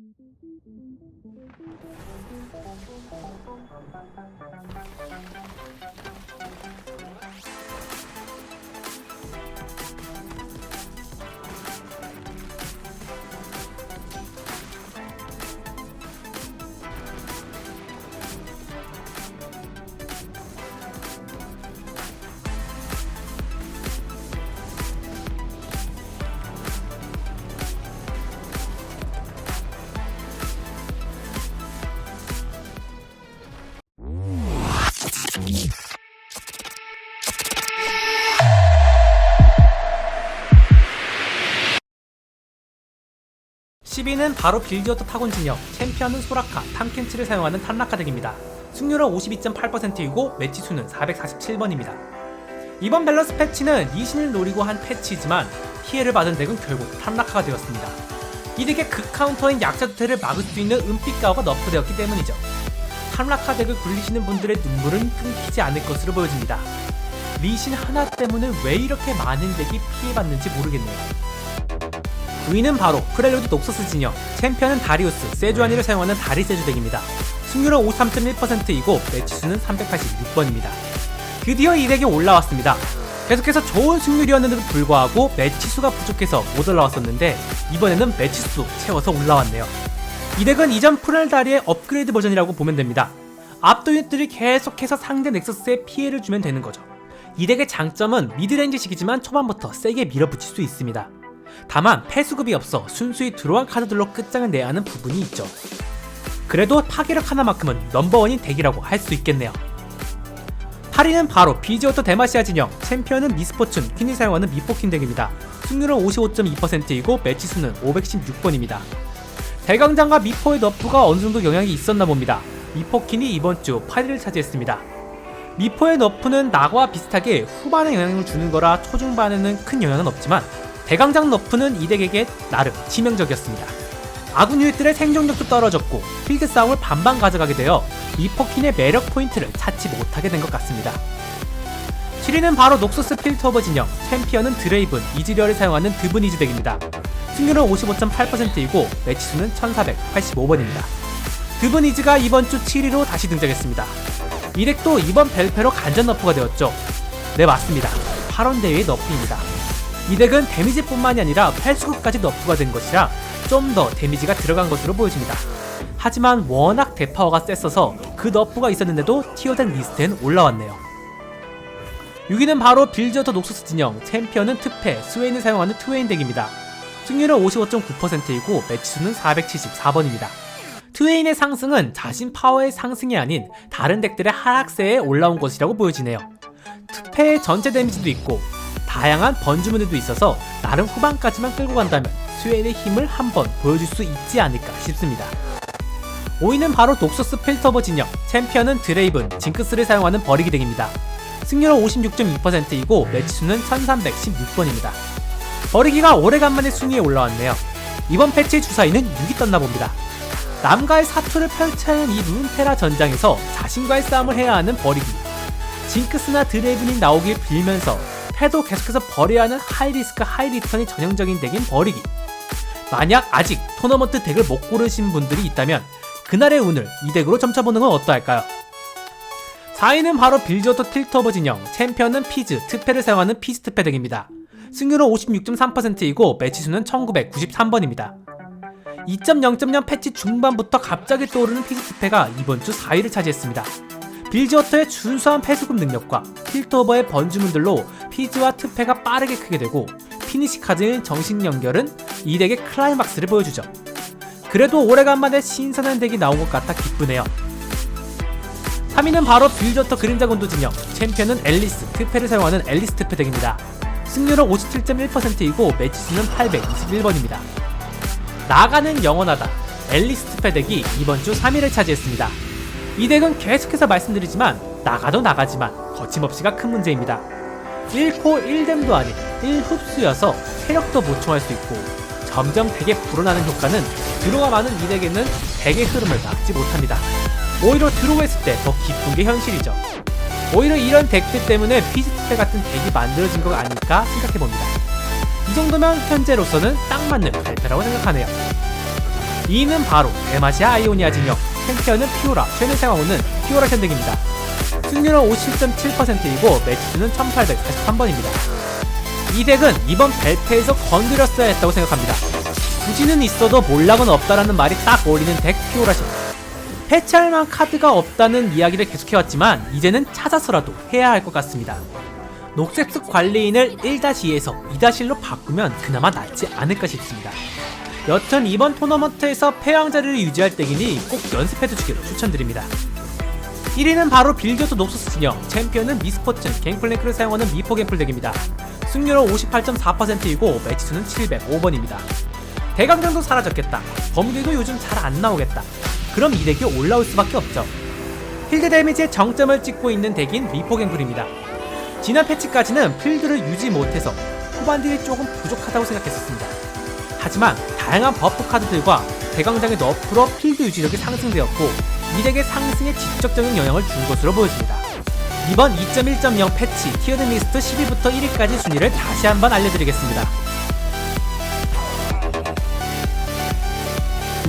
Thank you. 12는 바로 빌디어트 타곤 진영, 챔피언은 소라카, 탐켄치를 사용하는 탄라카 덱입니다. 승률은 52.8%이고 매치 수는 447번입니다. 이번 밸런스 패치는 리신을 노리고 한 패치지만 피해를 받은 덱은 결국 탄라카가 되었습니다. 이 덱의 극 카운터인 약자 두태를 막을 수 있는 은빛 가오가 너프되었기 때문이죠. 탄라카 덱을 굴리시는 분들의 눈물은 끊기지 않을 것으로 보여집니다. 리신 하나 때문에 왜 이렇게 많은 덱이 피해받는지 모르겠네요. 위는 바로 프렐루드 녹서스 진영, 챔피언은 다리우스, 세주아니를 사용하는 다리 세주 덱입니다. 승률은 53.1%이고 매치수는 386번입니다. 드디어 이 덱이 올라왔습니다. 계속해서 좋은 승률이었는데도 불구하고 매치수가 부족해서 못 올라왔었는데 이번에는 매치수 채워서 올라왔네요. 이 덱은 이전 프렐다리의 업그레이드 버전이라고 보면 됩니다. 압도 유닛들이 계속해서 상대 넥서스에 피해를 주면 되는 거죠. 이 덱의 장점은 미드레인지식이지만 초반부터 세게 밀어붙일 수 있습니다. 다만 패수급이 없어 순수히 들어간 카드들로 끝장을 내야 하는 부분이 있죠. 그래도 파괴력 하나만큼은 넘버원인 덱이라고 할 수 있겠네요. 8위는 바로 비지오토 데마시아 진영, 챔피언은 미스포춘, 퀸이 사용하는 미포킨 덱입니다. 승률은 55.2%이고 매치수는 516번입니다. 대강장과 미포의 너프가 어느 정도 영향이 있었나 봅니다. 미포킨이 이번 주 8위를 차지했습니다. 미포의 너프는 나과 비슷하게 후반에 영향을 주는 거라 초중반에는 큰 영향은 없지만 대강장 너프는 이 덱에게 나름 치명적이었습니다. 아군 유닛들의 생존력도 떨어졌고 필드 싸움을 반반 가져가게 되어 미포킨의 매력 포인트를 찾지 못하게 된 것 같습니다. 7위는 바로 녹소스 필터 오버 진영, 챔피언은 드레이븐, 이즈리얼을 사용하는 드브니즈 덱입니다. 승률은 55.8%이고 매치수는 1485번입니다. 드브니즈가 이번 주 7위로 다시 등장했습니다. 이 덱도 이번 벨페로 간전 너프가 되었죠. 네 맞습니다. 8원 대회의 너프입니다. 이 덱은 데미지뿐만이 아니라 팔수급까지 너프가 된 것이라 좀 더 데미지가 들어간 것으로 보여집니다. 하지만 워낙 대파워가 셌어서 그 너프가 있었는데도 티어된 리스트엔 올라왔네요. 6위는 바로 빌저터 녹소스 진영, 챔피언은 특패, 스웨인을 사용하는 트웨인 덱입니다. 승률은 55.9%이고 매치수는 474번입니다. 트웨인의 상승은 자신 파워의 상승이 아닌 다른 덱들의 하락세에 올라온 것이라고 보여지네요. 특패의 전체 데미지도 있고 다양한 번주문들도 있어서 나름 후반까지만 끌고 간다면 스웨인의 힘을 한번 보여줄 수 있지 않을까 싶습니다. 5위는 바로 독소스 필터버 진영, 챔피언은 드레이븐, 징크스를 사용하는 버리기 덱입니다. 승률은 56.2%이고 매치수는 1316번입니다. 버리기가 오래간만에 순위에 올라왔네요. 이번 패치 주사위는 6이 떴나 봅니다. 남과의 사투를 하는 이 루테라 전장에서 자신과의 싸움을 해야 하는 버리기. 징크스나 드레이븐이 나오길 빌면서 패도 계속해서 버려야 하는 하이리스크 하이리턴이 전형적인 덱인 버리기. 만약 아직 토너먼트 덱을 못 고르신 분들이 있다면 그날의 운을 이 덱으로 점쳐보는 건 어떠할까요? 4위는 바로 빌저토 틸터버 진영, 챔피언은 피즈, 특패를 사용하는 피즈 특패 덱입니다. 승률은 56.3%이고 매치수는 1993번입니다. 2.0.0 패치 중반부터 갑자기 떠오르는 피즈 특패가 이번 주 4위를 차지했습니다. 빌지어터의 준수한 패수급 능력과 필터오버의 번주문들로 피즈와 특패가 빠르게 크게 되고 피니시 카드인 정식 연결은 이 덱의 클라이막스를 보여주죠. 그래도 오래간만에 신선한 덱이 나온 것 같아 기쁘네요. 3위는 바로 빌저터 그림자 곤도 진영, 챔피언은 앨리스, 특패를 사용하는 앨리스 특패 덱입니다. 승률은 57.1%이고 매치수는 821번입니다. 나가는 영원하다, 앨리스 특패 덱이 이번 주 3위를 차지했습니다. 이 덱은 계속해서 말씀드리지만 나가도 나가지만 거침없이가 큰 문제입니다. 1코 1댐도 아닌 1흡수여서 체력도 보충할 수 있고 점점 덱에 불어나는 효과는 드로가 많은 이 덱에는 덱의 흐름을 막지 못합니다. 오히려 드로우했을 때더 기쁜 게 현실이죠. 오히려 이런 덱들 때문에 피지트패 같은 덱이 만들어진 거 아닐까 생각해봅니다. 이 정도면 현재로서는 딱 맞는 발표라고 생각하네요. 2위는 바로 데마시아 아이오니아 진영, 챔피언은 피오라, 최는 상황호는 피오라 현등입니다. 승률은 57.7%이고 매치수는 1843번입니다. 이 덱은 이번 벨트에서 건드렸어야 했다고 생각합니다. 부지는 있어도 몰락은 없다라는 말이 딱 어울리는 덱 피오라신. 패치할 만한 카드가 없다는 이야기를 계속해왔지만 이제는 찾아서라도 해야 할 것 같습니다. 녹색습 관리인을 1-2에서 2-1로 바꾸면 그나마 낫지 않을까 싶습니다. 여튼 이번 토너먼트에서 패왕 자리를 유지할 덱이니 꼭 연습해두시기를 추천드립니다. 1위는 바로 빌드도 녹소스 진영, 챔피언은 미스포츠, 갱플랭크를 사용하는 미포 갱플 덱입니다. 승률은 58.4%이고 매치수는 705번입니다. 대강장도 사라졌겠다. 범위도 요즘 잘 안 나오겠다. 그럼 이 덱이 올라올 수밖에 없죠. 필드 데미지의 정점을 찍고 있는 덱인 미포 갱플입니다. 지난 패치까지는 필드를 유지 못해서 후반 딜이 조금 부족하다고 생각했었습니다. 하지만 다양한 버프 카드들과 대강장의 너프로 필드 유지력이 상승되었고 이 덱의 상승에 직접적인 영향을 준 것으로 보여집니다. 이번 2.1.0 패치 티어드 미스트 10위부터 1위까지 순위를 다시 한번 알려드리겠습니다.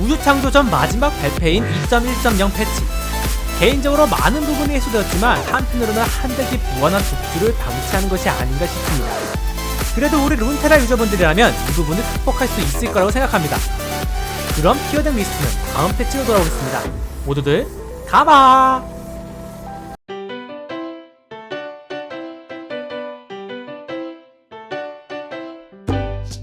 우주창조전 마지막 발표인 2.1.0 패치 개인적으로 많은 부분이 해소되었지만 한편으로는 한 덱이 무한한 독주를 방치하는 것이 아닌가 싶습니다. 그래도 우리 룬테라 유저분들이라면 이 부분을 극복할 수 있을 거라고 생각합니다. 그럼 티어덱 리스트는 다음 패치로 돌아오겠습니다. 모두들 가봐!